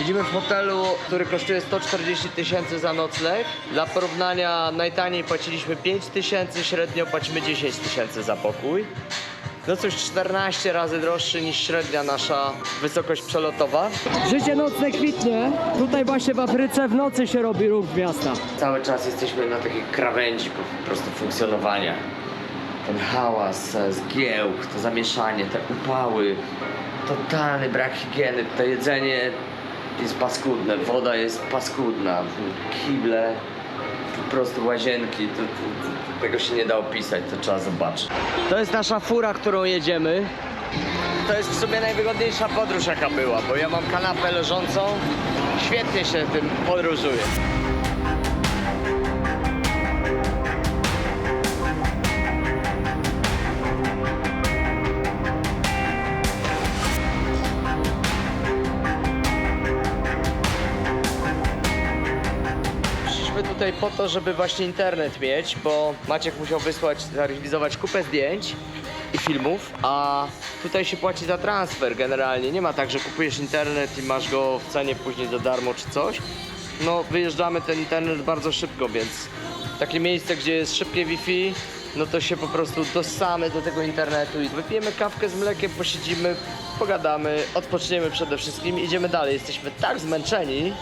Siedzimy w hotelu, który kosztuje 140 tysięcy za nocleg. Dla porównania najtaniej płaciliśmy 5 tysięcy, średnio płacimy 10 tysięcy za pokój. No coś 14 razy droższy niż średnia nasza wysokość przelotowa. Życie nocne kwitnie. Tutaj właśnie w Afryce w nocy się robi ruch miasta. Cały czas jesteśmy na takiej krawędzi po prostu funkcjonowania. Ten hałas, e, zgiełk, to zamieszanie, te upały, totalny brak higieny, to jedzenie jest paskudne, woda jest paskudna, kible, po prostu łazienki, to, to, to, tego się nie da opisać, to trzeba zobaczyć. To jest nasza fura, którą jedziemy. To jest w sumie najwygodniejsza podróż jaka była, bo ja mam kanapę leżącą, świetnie się tym podróżuje. Tutaj po to, żeby właśnie internet mieć, bo Maciek musiał wysłać, zarealizować kupę zdjęć i filmów, a tutaj się płaci za transfer generalnie. Nie ma tak, że kupujesz internet i masz go w cenie później za darmo czy coś. No wyjeżdżamy ten internet bardzo szybko, więc takie miejsce, gdzie jest szybkie Wi-Fi, no to się po prostu dossamy do tego internetu i wypijemy kawkę z mlekiem, posiedzimy, pogadamy, odpoczniemy przede wszystkim idziemy dalej. Jesteśmy tak zmęczeni.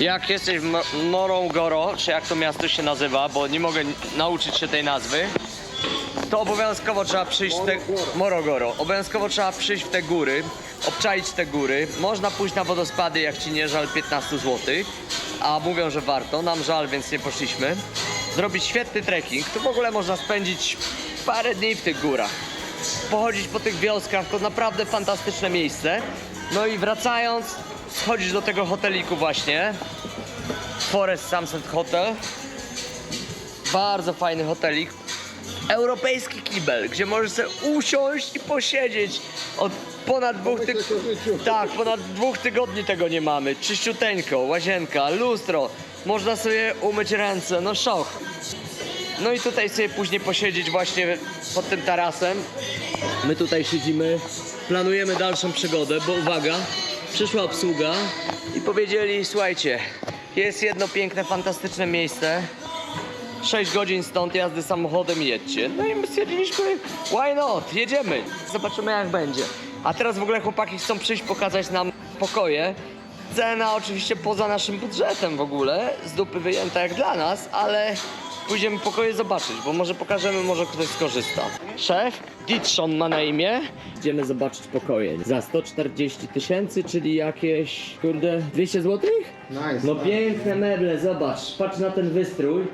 Jak jesteś w Mo- Morogoro, czy jak to miasto się nazywa, bo nie mogę nauczyć się tej nazwy, to obowiązkowo trzeba przyjść w te... Morogoro. Obowiązkowo trzeba przyjść w te góry, obczaić te góry. Można pójść na wodospady, jak ci nie żal 15 zł, a mówią, że warto. Nam żal, więc nie poszliśmy. Zrobić świetny trekking. Tu w ogóle można spędzić parę dni w tych górach. Pochodzić po tych wioskach, to naprawdę fantastyczne miejsce. No i wracając, schodzić do tego hoteliku właśnie. Forest Sunset Hotel. Bardzo fajny hotelik. Europejski kibel, gdzie możesz sobie usiąść i posiedzieć. Od ponad dwóch tygodni. Tak, ponad dwóch tygodni tego nie mamy. Czyściuteńko, łazienka, lustro. Można sobie umyć ręce, no szok. No i tutaj sobie później posiedzieć właśnie pod tym tarasem. My tutaj siedzimy, planujemy dalszą przygodę, bo uwaga, przyszła obsługa i powiedzieli, słuchajcie, jest jedno piękne, fantastyczne miejsce, 6 godzin stąd jazdy samochodem jedźcie. No i my stwierdziliśmy, why not, jedziemy. Zobaczymy jak będzie. A teraz w ogóle chłopaki chcą przyjść pokazać nam pokoje. Cena oczywiście poza naszym budżetem w ogóle, z dupy wyjęta jak dla nas, ale pójdziemy pokoje zobaczyć, bo może pokażemy, może ktoś skorzysta. Szef, Ditchon ma na imię. Idziemy zobaczyć pokoje. Za 140 tysięcy, czyli jakieś, kurde, 200 złotych? Nice. No piękne meble, zobacz, patrz na ten wystrój.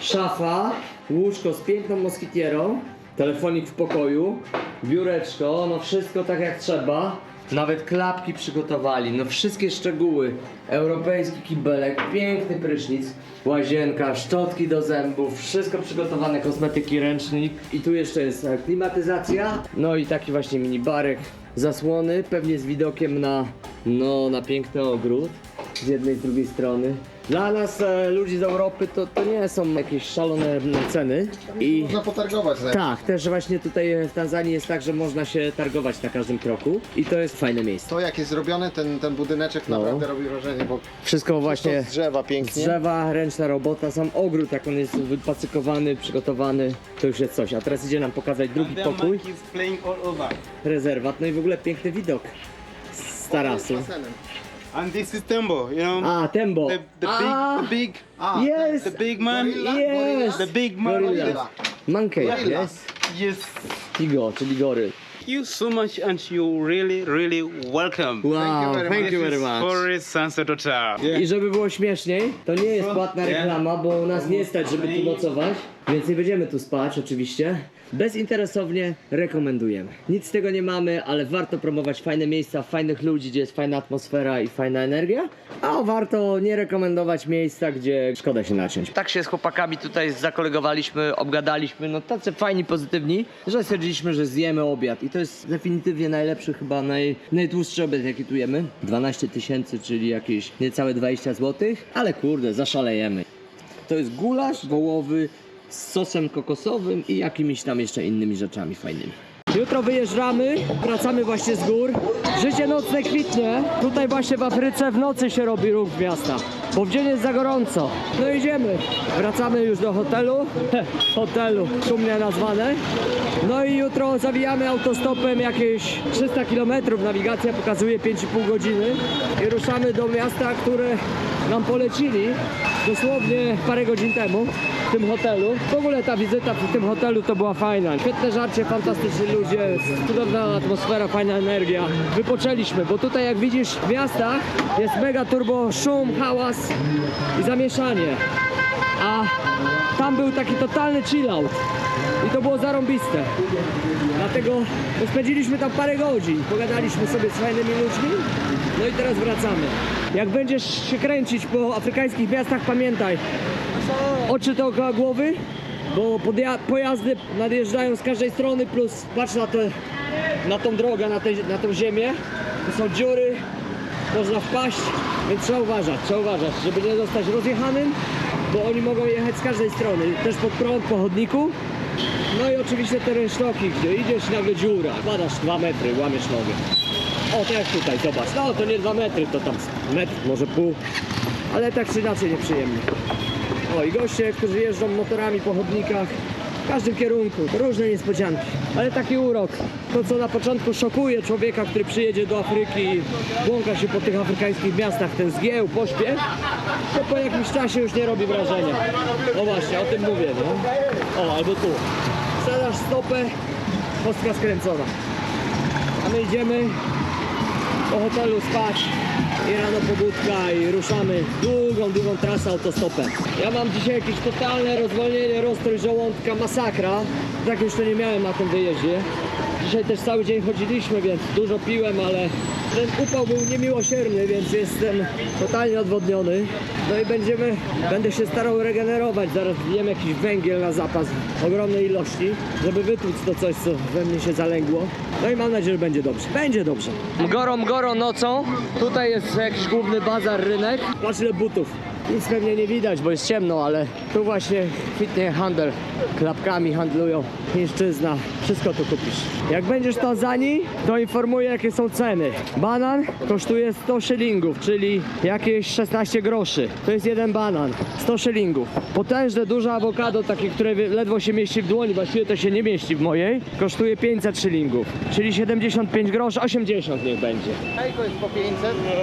Szafa, łóżko z piękną moskitierą, telefonik w pokoju, biureczko, no wszystko tak jak trzeba. Nawet klapki przygotowali, no wszystkie szczegóły. Europejski kibelek, piękny prysznic, łazienka, szczotki do zębów, wszystko przygotowane, kosmetyki, ręcznik. I tu jeszcze jest klimatyzacja, no i taki właśnie mini barek, zasłony, pewnie z widokiem na, no, na piękny ogród z jednej, z drugiej strony. Dla nas, e, ludzi z Europy, to, to nie są jakieś szalone ceny. I Można potargować za tak, też właśnie tutaj w Tanzanii jest tak, że można się targować na każdym kroku i to jest fajne miejsce. To jak jest zrobiony ten, ten budyneczek No. naprawdę robi wrażenie, bo Wszystko właśnie to z drzewa z pięknie. drzewa, ręczna robota, sam ogród jak on jest wypacykowany, przygotowany, to już jest coś. A teraz idzie nam pokazać drugi There pokój, monkeys playing all over. rezerwat, no i w ogóle piękny widok z tarasu. Basenem. And this is Tembo, you know. A, Tembo. The, the Ah, big, the big, A, Yes. the big man. Gorilla? Yes. The big man. Gorilla. Monkey, Gorilla. yes. Yes. Tigo, czyli goryl. Thank you so much, and you really, really welcome. Wow, thank you very much. Forest Sunset Hotel. I żeby było śmieszniej, to nie jest płatna reklama, bo nas nie stać, żeby tu nocować, więc nie będziemy tu spać oczywiście. Bezinteresownie rekomendujemy. Nic z tego nie mamy, ale warto promować fajne miejsca, fajnych ludzi, gdzie jest fajna atmosfera i fajna energia, a warto nie rekomendować miejsca, gdzie szkoda się naciąć. Tak się z chłopakami tutaj zakolegowaliśmy, obgadaliśmy, no tacy fajni, pozytywni, że stwierdziliśmy, że zjemy obiad i to jest definitywnie najlepszy, chyba naj, najdłuższy obiad jaki tu jemy. 12 tysięcy, czyli jakieś niecałe 20 zł, ale kurde, zaszalejemy. To jest gulasz wołowy z sosem kokosowym i jakimiś tam jeszcze innymi rzeczami fajnymi. Jutro wyjeżdżamy, wracamy właśnie z gór. Życie nocne kwitnie. Tutaj właśnie w Afryce w nocy się robi ruch w miastach, bo w dzień jest za gorąco. No idziemy. Wracamy już do hotelu. hotelu, szumnie nazwane. No i jutro zawijamy autostopem jakieś 300 km. Nawigacja pokazuje 5,5 godziny. I ruszamy do miasta, które nam polecili dosłownie parę godzin temu w tym hotelu. W ogóle ta wizyta w tym hotelu to była fajna. Świetne żarcie, fantastyczni ludzie, cudowna atmosfera, fajna energia. Wypoczęliśmy, bo tutaj jak widzisz w miastach jest mega turbo szum, hałas i zamieszanie. A tam był taki totalny chill out. I to było zarąbiste. Dlatego spędziliśmy tam parę godzin. Pogadaliśmy sobie z fajnymi ludźmi. No i teraz wracamy. Jak będziesz się kręcić po afrykańskich miastach, pamiętaj. Oczy dookoła głowy, bo pojazdy nadjeżdżają z każdej strony, plus patrz na, te, na tą drogę, na, te, na tą ziemię. Tu są dziury, można wpaść, więc trzeba uważać, trzeba uważać, żeby nie zostać rozjechanym, bo oni mogą jechać z każdej strony, też pod prąd, po chodniku. No i oczywiście te rynsztoki, gdzie idziesz nagle dziura, padasz 2 metry, łamiesz nogę. O, tak tutaj, zobacz, no to nie 2 metry, to tam metr, może pół, ale tak czy inaczej nieprzyjemnie. O, i goście, którzy jeżdżą motorami po chodnikach, każdym kierunku, różne niespodzianki. Ale taki urok, to co na początku szokuje człowieka, który przyjedzie do Afryki i błąka się po tych afrykańskich miastach, ten zgieł, pośpiech, to po jakimś czasie już nie robi wrażenia. No właśnie, o tym mówię, no. O, albo tu. Wsadzasz stopę, kostka skręcona. A my idziemy do hotelu spać i rano pobudka i ruszamy długą, długą trasę autostopem. Ja mam dzisiaj jakieś totalne rozwolnienie, rozstrój żołądka, masakra. Tak jeszcze nie miałem na tym wyjeździe. Dzisiaj też cały dzień chodziliśmy, więc dużo piłem, ale ten upał był niemiłosierny, więc jestem totalnie odwodniony. No i będziemy, będę się starał regenerować. Zaraz jem jakiś węgiel na zapas w ogromnej ilości, żeby wytłuc to coś, co we mnie się zalęgło. No i mam nadzieję, że będzie dobrze. Będzie dobrze. Mgorą, mgorą nocą. Tutaj jest jakiś główny bazar, rynek. Patrz ile butów. Nic pewnie nie widać, bo jest ciemno, ale tu właśnie kwitnie handel. Klapkami handlują. Chińszczyzna. Wszystko tu kupisz. Jak będziesz w Tanzanii, to informuję jakie są ceny. Banan kosztuje 100 szylingów, czyli jakieś 16 groszy. To jest jeden banan. 100 szylingów. Potężne, duże awokado, takie, które ledwo się mieści w dłoni, właściwie to się nie mieści w mojej, kosztuje 500 szylingów. Czyli 75 groszy, 80 niech będzie. Jajko jest po 500,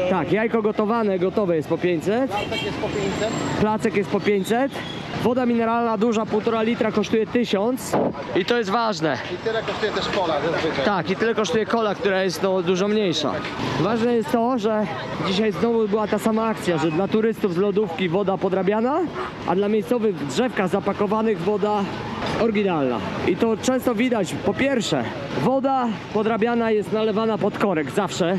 Tak, jajko gotowane, gotowe jest po 500. tak jest po 500. Placek jest po 500. Woda mineralna duża, 1,5 litra kosztuje 1000. I to jest ważne. I tyle kosztuje też kola zazwyczaj. Tak, i tyle kosztuje kola, która jest no, dużo mniejsza. Ważne jest to, że dzisiaj znowu była ta sama akcja, że dla turystów z lodówki woda podrabiana, a dla miejscowych w drzewkach zapakowanych woda oryginalna. I to często widać, po pierwsze, woda podrabiana jest nalewana pod korek zawsze.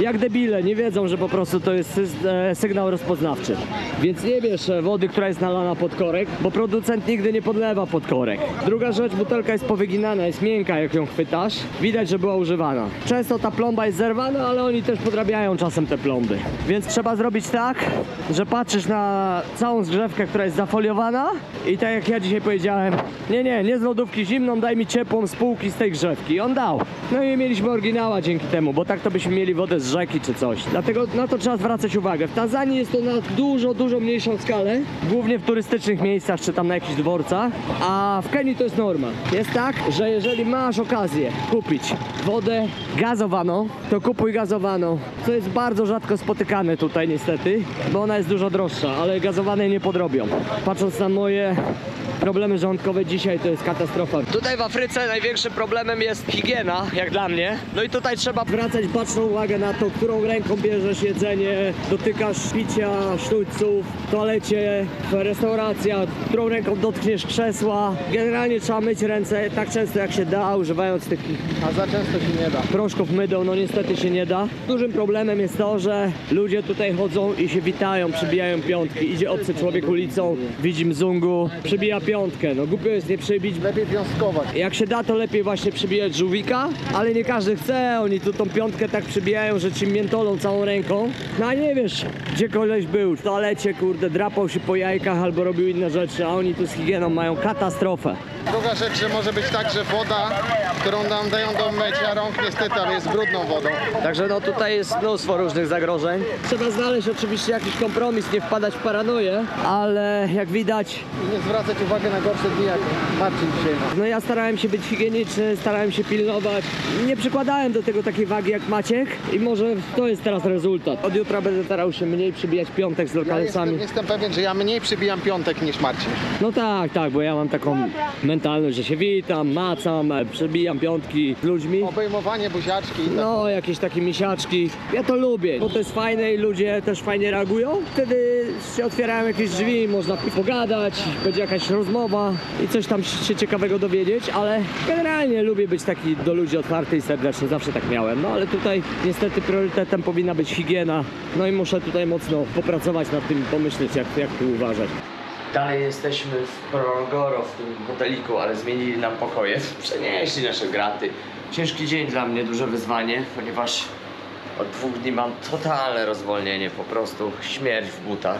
Jak debile, nie wiedzą, że po prostu to jest e, sygnał rozpoznawczy. Więc nie bierz e, wody, która jest nalana pod korek, bo producent nigdy nie podlewa pod korek. Druga rzecz, butelka jest powyginana, jest miękka, jak ją chwytasz. Widać, że była używana. Często ta plomba jest zerwana, ale oni też podrabiają czasem te plomby. Więc trzeba zrobić tak, że patrzysz na całą zgrzewkę, która jest zafoliowana i tak jak ja dzisiaj powiedziałem, nie, nie, nie z lodówki zimną, daj mi ciepłą z z tej grzewki. I on dał. No i mieliśmy oryginała dzięki temu, bo tak to byśmy mieli wodę z rzeki czy coś. Dlatego na to trzeba zwracać uwagę. W Tanzanii jest to na dużo, dużo mniejszą skalę, głównie w turystycznych miejscach czy tam na jakichś dworcach, a w Kenii to jest norma. Jest tak, że jeżeli masz okazję kupić wodę gazowaną, to kupuj gazowaną, co jest bardzo rzadko spotykane tutaj niestety, bo ona jest dużo droższa, ale gazowanej nie podrobią. Patrząc na moje problemy żołądkowe dzisiaj to jest katastrofa. Tutaj w Afryce największym problemem jest higiena, jak dla mnie. No i tutaj trzeba zwracać baczną uwagę na to, którą ręką bierzesz jedzenie, dotykasz picia, sztućców, w toalecie, w restauracja, którą ręką dotkniesz krzesła. Generalnie trzeba myć ręce tak często jak się da, używając tych A za często się nie da. proszków mydeł, no niestety się nie da. Dużym problemem jest to, że ludzie tutaj chodzą i się witają, przybijają piątki. Idzie obcy człowiek ulicą, widzi mzungu, przybija piątkę. No głupio jest nie przebić. Lepiej wiązkować. Jak się da, to lepiej właśnie przybijać żółwika, ale nie każdy chce. Oni tu tą piątkę tak przybijają, że ci miętolą całą ręką. No a nie wiesz, gdzie koleś był. W toalecie, kurde, drapał się po jajkach albo robił inne rzeczy, a oni tu z higieną mają katastrofę. Druga rzecz, że może być tak, że woda, którą nam dają do mycia rąk, niestety, jest brudną wodą. Także no tutaj jest mnóstwo różnych zagrożeń. Trzeba znaleźć oczywiście jakiś kompromis, nie wpadać w paranoję, ale jak widać, I nie zwracać uwagi na gorsze dni, jak Marcin dzisiaj ma. no ja starałem się być higieniczny, starałem się pilnować. Nie przykładałem do tego takiej wagi jak Maciek i może to jest teraz rezultat. Od jutra będę starał się mniej przybijać piątek z Ja lokalcami. jestem, jestem pewien, że ja mniej przybijam piątek niż Marcin. No tak, tak, bo ja mam taką mentalność, że się witam, macam, przebijam piątki z ludźmi. Obejmowanie buziaczki i tak. No, jakieś takie misiaczki. Ja to lubię, bo to jest fajne i ludzie też fajnie reagują. Wtedy się otwierają jakieś drzwi, można pogadać, będzie jakaś rozmowa i coś tam się ciekawego dowiedzieć, ale generalnie lubię być taki do ludzi otwarty i serdeczny, zawsze tak miałem. No ale tutaj niestety priorytetem powinna być higiena. No i muszę tutaj mocno popracować nad tym, pomyśleć jak, jak tu uważać. Dalej jesteśmy w Progoro, w tym hoteliku, ale zmienili nam pokoje. Przenieśli nasze graty. Ciężki dzień dla mnie, duże wyzwanie, ponieważ od dwóch dni mam totalne rozwolnienie, po prostu śmierć w butach.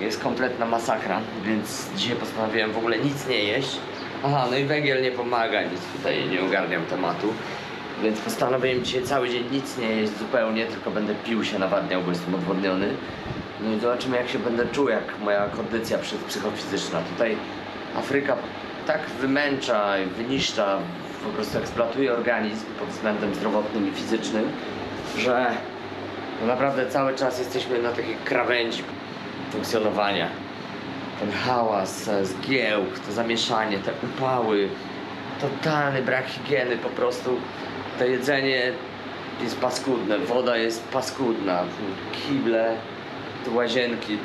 Jest kompletna masakra, więc dzisiaj postanowiłem w ogóle nic nie jeść. Aha, no i węgiel nie pomaga, nic tutaj nie ogarniam tematu. Więc postanowiłem dzisiaj cały dzień nic nie jeść zupełnie, tylko będę pił się nawadniał, bo jestem odwodniony. No i zobaczymy jak się będę czuł, jak moja kondycja psy- psychofizyczna. Tutaj Afryka tak wymęcza i wyniszcza, po prostu eksploatuje organizm pod względem zdrowotnym i fizycznym, że naprawdę cały czas jesteśmy na takiej krawędzi funkcjonowania. Ten hałas, e, zgiełk, to zamieszanie, te upały, totalny brak higieny, po prostu to jedzenie jest paskudne, woda jest paskudna, kible, łazienki,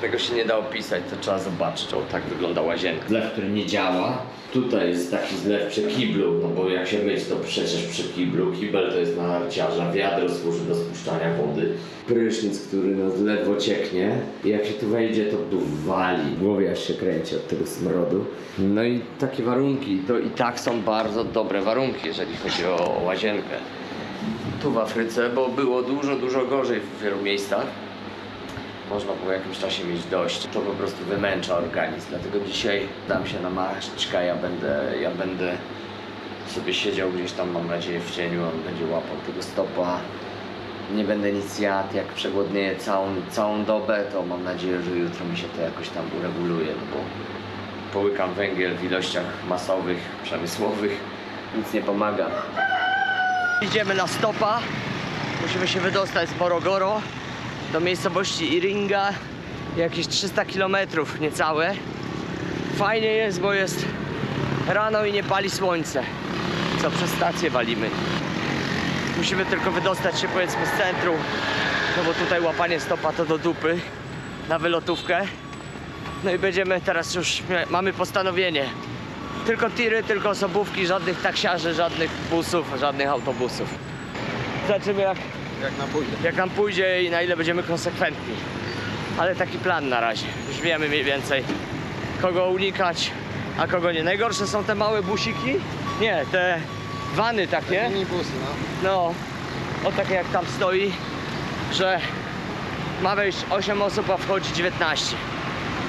tego się nie da opisać, to trzeba zobaczyć, o tak wygląda łazienka. Zlew, który nie działa, tutaj jest taki zlew przy kiblu, no bo jak się myć to przecież przy kiblu, kibel to jest na narciarza, wiadro służy do spuszczania wody, prysznic, który no ledwo i jak się tu wejdzie to tu wali, głowie aż się kręci od tego smrodu. No i takie warunki, to i tak są bardzo dobre warunki, jeżeli chodzi o łazienkę tu w Afryce, bo było dużo, dużo gorzej w wielu miejscach. Można po jakimś czasie mieć dość. To po prostu wymęcza organizm. Dlatego dzisiaj dam się namaścić, ja będę, ja będę sobie siedział gdzieś tam, mam nadzieję, w cieniu, on będzie łapał tego stopa. Nie będę nic jadł, jak przegłodnieję całą, całą dobę, to mam nadzieję, że jutro mi się to jakoś tam ureguluje, no bo połykam węgiel w ilościach masowych, przemysłowych, nic nie pomaga. Idziemy na stopa. Musimy się wydostać z Morogoro do miejscowości Iringa. Jakieś 300 km niecałe. Fajnie jest, bo jest rano i nie pali słońce. Co przez stację walimy. Musimy tylko wydostać się powiedzmy z centrum. No bo tutaj łapanie stopa to do dupy. Na wylotówkę. No i będziemy teraz już, mamy postanowienie. Tylko tiry, tylko osobówki, żadnych taksiarzy, żadnych busów, żadnych autobusów. Zobaczymy jak, Jak nam pójdzie. jak nam pójdzie i na ile będziemy konsekwentni. Ale taki plan na razie. Już wiemy mniej więcej kogo unikać, a kogo nie. Najgorsze są te małe busiki. Nie, te wany takie. Minibusy, no. No, o takie jak tam stoi, że ma wejść 8 osób, a wchodzi 19.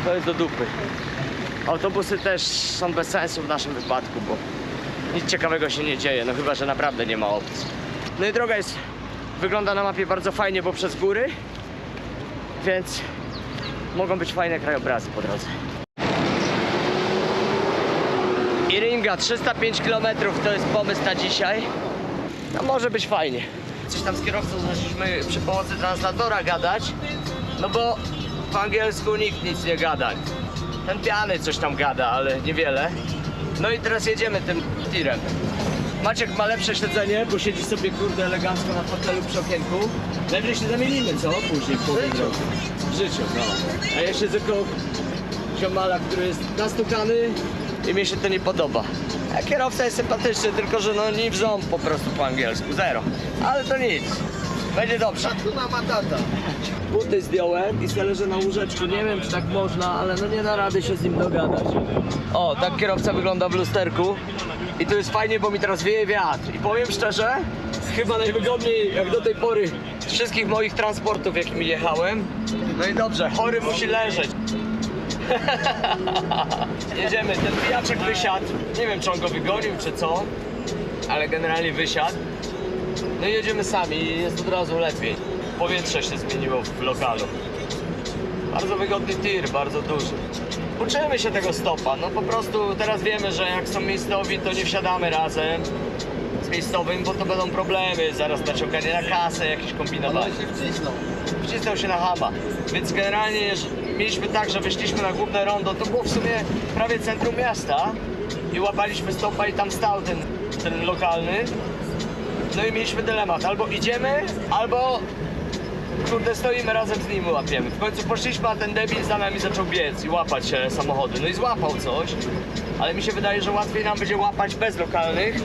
To jest do dupy. Autobusy też są bez sensu w naszym wypadku, bo nic ciekawego się nie dzieje, no chyba, że naprawdę nie ma opcji. No i droga jest, wygląda na mapie bardzo fajnie, bo przez góry, więc mogą być fajne krajobrazy po drodze. Iringa, 305 km to jest pomysł na dzisiaj. No może być fajnie. Coś tam z kierowcą zaczęliśmy przy pomocy translatora gadać, no bo po angielsku nikt nic nie gada. Ten piany coś tam gada, ale niewiele. No i teraz jedziemy tym tirem. Maciek ma lepsze siedzenie, bo siedzi sobie kurde elegancko na fotelu przy okienku. Najwyżej się zamienimy, co? Później po życiu. W życiu, no. A ja siedzę koło ziomala, który jest nastukany i mi się to nie podoba. A kierowca jest sympatyczny, tylko że no nie w ząb po prostu po angielsku, zero. Ale to nic. Będzie dobrze. Tuna matata. Buty zdjąłem i se leżę na łóżeczku. Nie wiem, czy tak można, ale no nie da rady się z nim dogadać. O, tak kierowca wygląda w lusterku. I to jest fajnie, bo mi teraz wieje wiatr. I powiem szczerze, chyba najwygodniej jak do tej pory z wszystkich moich transportów, jakimi jechałem. No i dobrze, chory musi leżeć. Jedziemy, ten pijaczek wysiadł. Nie wiem, czy on go wygonił, czy co, ale generalnie wysiadł. No i jedziemy sami i jest od razu lepiej. Powietrze się zmieniło w lokalu. Bardzo wygodny tir, bardzo duży. Uczymy się tego stopa, no po prostu teraz wiemy, że jak są miejscowi, to nie wsiadamy razem z miejscowym, bo to będą problemy, zaraz naciąganie na kasę, jakieś kombinowanie. się wcisnął. Wcisnął się na hama, więc generalnie jeż- mieliśmy tak, że wyszliśmy na główne rondo, to było w sumie prawie centrum miasta i łapaliśmy stopa i tam stał ten, ten lokalny. No i mieliśmy dylemat, albo idziemy, albo kurde stoimy razem z nim łapiemy. W końcu poszliśmy, a ten debil za nami zaczął biec i łapać się samochody. No i złapał coś, ale mi się wydaje, że łatwiej nam będzie łapać bez lokalnych,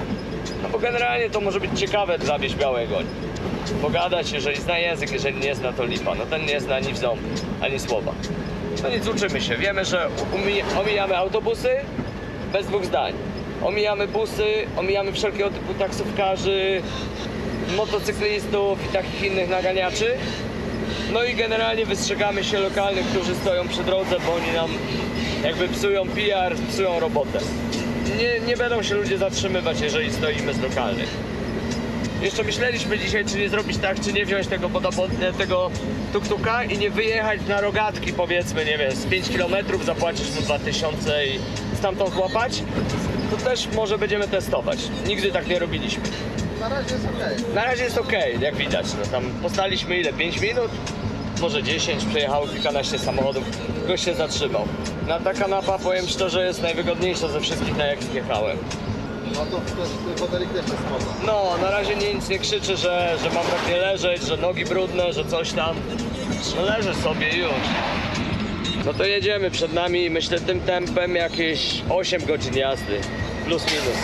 no bo generalnie to może być ciekawe zawieźć białego. Pogadać, jeżeli zna język, jeżeli nie zna, to lipa. No ten nie zna ani w ząb, ani słowa. No nic, uczymy się. Wiemy, że umi- omijamy autobusy bez dwóch zdań. Omijamy busy, omijamy wszelkiego typu taksówkarzy, motocyklistów i takich innych naganiaczy. No i generalnie wystrzegamy się lokalnych, którzy stoją przy drodze, bo oni nam jakby psują PR, psują robotę. Nie, nie będą się ludzie zatrzymywać, jeżeli stoimy z lokalnych. Jeszcze myśleliśmy dzisiaj, czy nie zrobić tak, czy nie wziąć tego, tego tuk-tuka i nie wyjechać na rogatki, powiedzmy, nie wiem, z 5 km, zapłacić za 2000 i stamtąd złapać. To też może będziemy testować. Nigdy tak nie robiliśmy. Na razie jest okej. Na razie jest ok, jak widać. No tam postaliśmy ile? 5 minut? Może 10, przejechało kilkanaście samochodów, gość się zatrzymał. Na ta kanapa, powiem szczerze, jest najwygodniejsza ze wszystkich, na jakich jechałem. No to też fotelik też jest spoko. No, na razie nie, nic nie krzyczy, że, że mam tak nie leżeć, że nogi brudne, że coś tam. No leżę sobie już. No to jedziemy przed nami, myślę tym tempem jakieś 8 godzin jazdy. Plus minus.